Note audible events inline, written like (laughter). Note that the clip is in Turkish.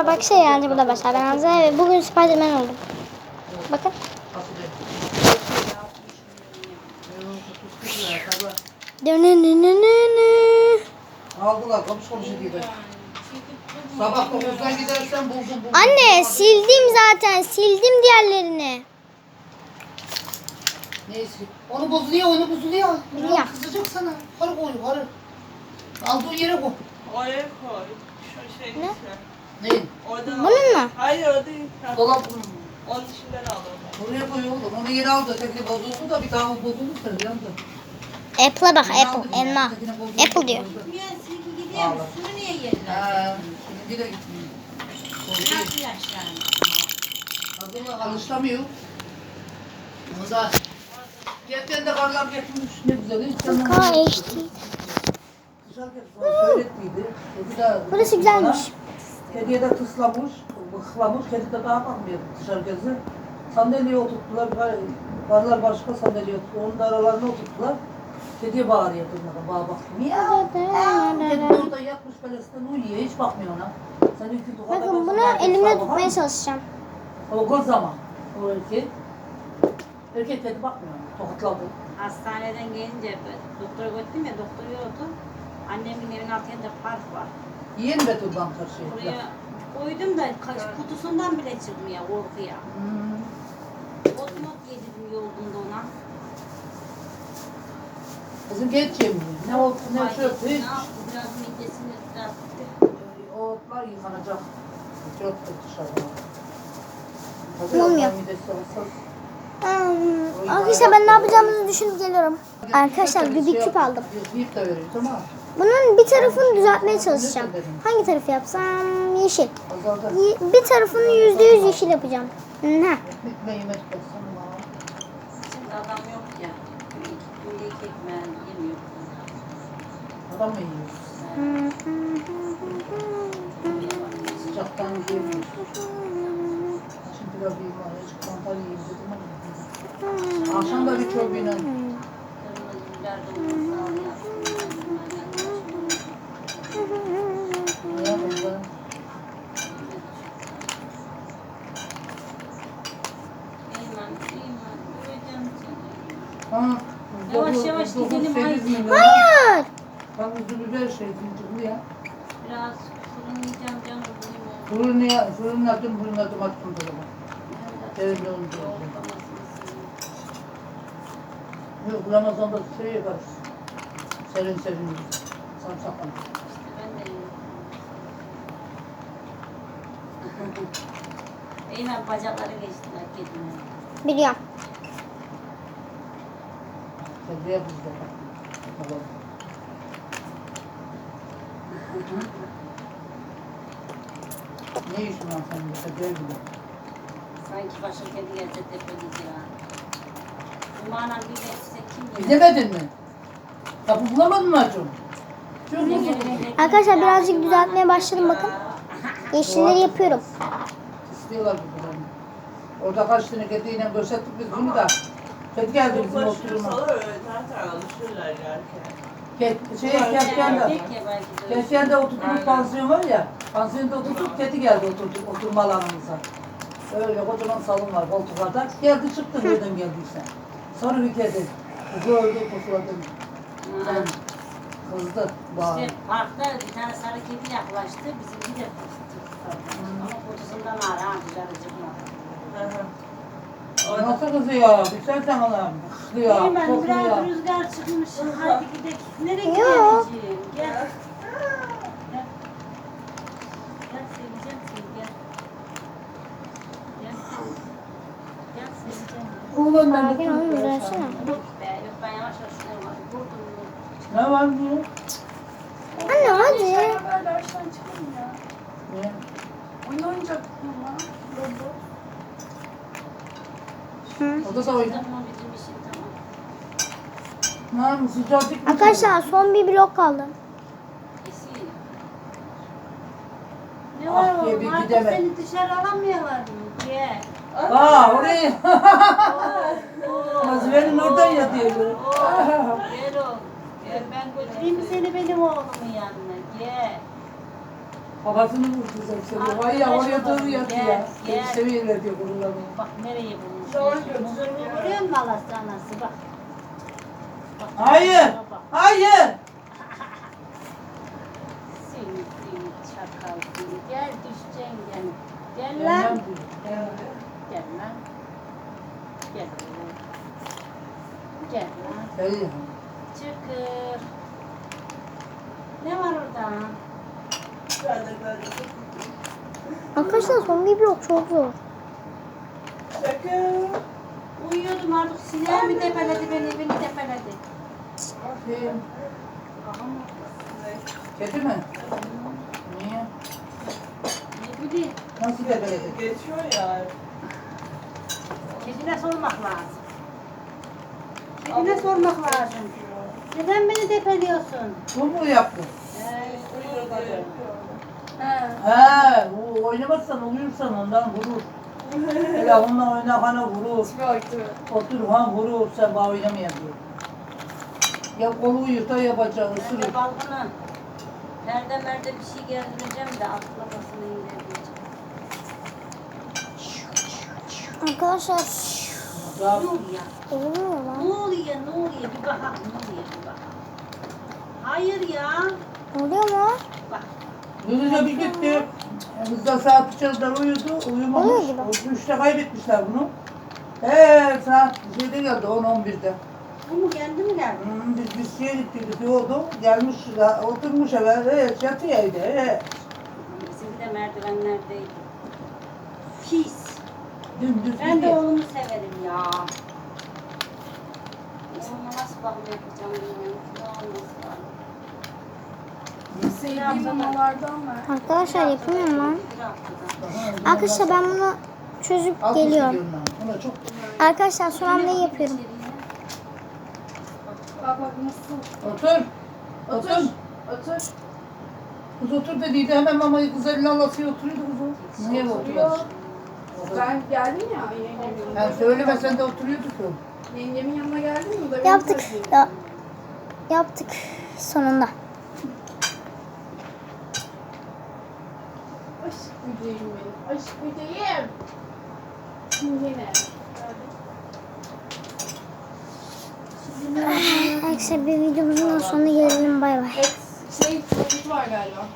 Arkadaşlar bak şey yani burada başlar. Ben Hamza ve bugün Spiderman oldum. Bakın. Aldılar konuş konuş gibi. Sabah 9'dan gidersen buldum buldum. Anne sildim zaten. Sildim diğerlerini. Neyse. Onu bozuluyor, onu bozuluyor. Biliyorum. Kızacak sana. Harı koy, harı. Aldığın yere koy. Oraya koy. Şu şey Ne? içine. Neyin? Oradan Bunun al. mu? Hayır o değil. Ha, Dolap Onun içinden aldım ben. Oraya koy oğlum. Onu yere aldı. Öteki bozuldu da bir daha o bozuldu da yandı. Apple'a bak Apple. Elma. Apple diyor. Niye silgi gidiyor mu? Sunu niye yerler? Ha, şimdi de gitmiyor. Bozuldu. Nasıl yaşlandı? Alışlamıyor. Onda Getten de karlar getirmiş. Ne güzel. Hiç canım- Ka HD. Dışarıda sana söylettiydi. Burası güzelmiş. Kediye de tıslamış, bıklamış. Kedi de daha bakmıyor dışarı gözü. Sandalyeye oturttular. Karlar başka sandalyeye oturttu. Onun da aralarına oturttular. Kediye bağırıyor durmadan. Bağ bak. Miyav. Kedi orada yatmış kalesinden uyuyor. Hiç bakmıyor ona. Sen iki duvarda Bakın bunu elimle tutmaya çalışacağım. O kız ama. O erkek. Erkek kedi bakmıyor. Tokatladı. Hastaneden gelince doktora götürdüm ya doktor yoktu. Annemin evinin altında park var. Yiyen Betul'dan karşıya. Oraya koydum da kaç- kutusundan bile çıkmıyor korkuya. Hmm. Ot not yedirdim yoldumda ona. Kızım geç yemiyor. Ne ot ne Ay, çöp Ne yaptı biraz midesini biraz O otlar yıkanacak. Çöp de dışarıda. Midesi hassas. Hmm, Arkadaşlar ben ne yapacağımızı düşünüp geliyorum. Arkadaşlar bir bir küp aldım. Büyük de veriyor tamam. Bunun bir tarafını düzeltmeye çalışacağım. Hangi tarafı yapsam? Yeşil. Bir tarafını yüzde yüz yeşil yapacağım. Şimdi adam yok ya. Böyle iki yemiyor. Adam mı yiyor? Sıcaktan yiyemiyor. Şimdi biraz yiyeyim var. Hiç kantar yiyeyim dedim ama. Akşam da bir çorbayla. Kırmızı biber de olursa al yazsın. Ne yapayım Eyman, Eyman, göreceğim seni. Ha. Yavaş dokuz- yavaş dokuz, milyon. Hayır. Bak üzüm biber şey zincirli ya. Biraz fırınlayacağım canım benim o. Fırınıya, fırınladım, fırınladım attım. Televizyon Yoğurt dolaba. olmasını Yok Ramazan'da şey yaparız. Serin serin. Sarımsakla. İşte ben de yiyorum. Eymen bacakları geçtiler kedime. Biliyorum. Sebze yapız da. Tamam. Ne işin var senin sebze gibi? Sanki başım kedi gelse tepeliyiz ya. Bu mana bir geçse kim bilir? Gidemedin mi? Kapı bulamadın mı acaba? Çok Ne gelecek? Arkadaşlar birazcık düzeltmeye başladım bakın. Yeşilleri yapıyorum. İstiyorlar bu kadar. Orada kaç tane kediyle gösterdik biz bunu da. Kedi geldi bizim oturuma. Toplaşırsalar öyle zaten alışırlar yerken. Ke- Şey, Kefken'de. Erkek ya belki de. Kefken'de oturduğumuz pansiyon var ya. Pansiyonda oturduk, kedi geldi oturdu oturma alanımıza. Öyle kocaman salon var koltuklarda. Geldi çıktı nereden geldiyse. Sonra bir kedi. Gördü, kusuladı. Ha. Kızdı, bağırdı. İşte parkta bir tane sarı kedi yaklaştı. Bizimki de Ama kutusundan ağrı ha dışarı çıkmadı. Hı hı. Nasıl kızıyor? Sen sen ona. Kızıyor, Eymen kokuyor. biraz rüzgar çıkmış. Hadi gidelim. Nereye Yok. gideceğim? Gel. Gel. Gel seveceğim seni gel. Gel. Gel seveceğim. Oğlum ben Sakin olun uğraşsana. Yok be yok ben yavaş yavaş var. Vurdum vurdum. Ne var bu? Anne hadi. Ben dersten çıkayım ya. Ne? Oyun oynayacaktım ama. Robot. O da mı? Arkadaşlar son bir blok kaldı. Ne Ah, var diye oğlum? Artık seni dışarı alamıyorlar mı? Ye. Aa oraya. Oo. Nazive'nin oradan yatıyor. Gel oğlum. Gel ben götüreyim seni benim oğlumun yanına. Gel. Babasını vurdu Arkadaş Vay ya oraya doğru yatı gel, gel. Seviyorlar diyor kurulanı. Bak nereye bulmuş. Doğru götürüyor. görüyor musun Allah'ın anası bak. Bak, Hayır. bak. Hayır. Seni seni çakal seni. Gel düşeceksin gel. Gel lan. Gel. Gel lan. Gel. Gel lan. Gel. Çıkır. Ne var orada? Arkadaşlar son bir blok çok zor. Uyuyordum artık sineği mi tepeledi beni, beni tepeledi. Aferin. Kedi mi? Niye? ne bileyim, Nasıl gebeledi? Geçiyor ya. kedine sormak lazım. Kedine sormak lazım. Neden beni tepeliyorsun? Bu mu yaptı? Ee, Uyuyor. He. He, o oynamazsan uyursan ondan vurur. (laughs) Hele onunla oynakana vurur. Otur han vurur sen bana oynamaya diyor. Ya kolu uyurta ya bacağı Ben ısırır. balkona perde merde bir şey geldireceğim de atlamasını engelleyeceğim. Arkadaşlar Ne oluyor? olmuyor lan. Ne oluyor? Ne oluyor? Bir bak. Ne oluyor? Bir bak. Hayır ya. Oluyor mu? Bak. Yunus'a bir gitti. Kızda saat içeride uyudu, uyumamış. O Üçte kaybetmişler bunu. He saat şeyde geldi 10-11'de. Bu mu kendi mi geldi? Hmm, biz biz şeye gittik, biz yoldu. Gelmiş, oturmuş eve, evet, yatıyor evde. He. Bizimki de merdivenlerdeydi. Pis. Dümdüz Ben de oğlumu severim ya. Oğluma nasıl bakım yapacağım bilmiyorum. Ya nasıl bakım? Arkadaşlar yapamıyorum lan. Arkadaşlar ben bunu çözüp geliyorum. Arkadaşlar son hamleyi yapıyorum. Bak bak nasıl. Otur. Otur. Otur. Kız otur dediydi hemen mamayı kız eline alasıyor oturuyordu kız o. Niye Oturuyor. Ben geldim ya yengemin. Ben söylemesen de oturuyordu ki. Yengemin yanına geldim mi? Yaptık. Ya, yaptık sonunda. Aşk böceğim benim. Aşk böceğim. Yine. Arkadaşlar bir videomuzun sonuna gelelim. Bay bay. Et şey var galiba.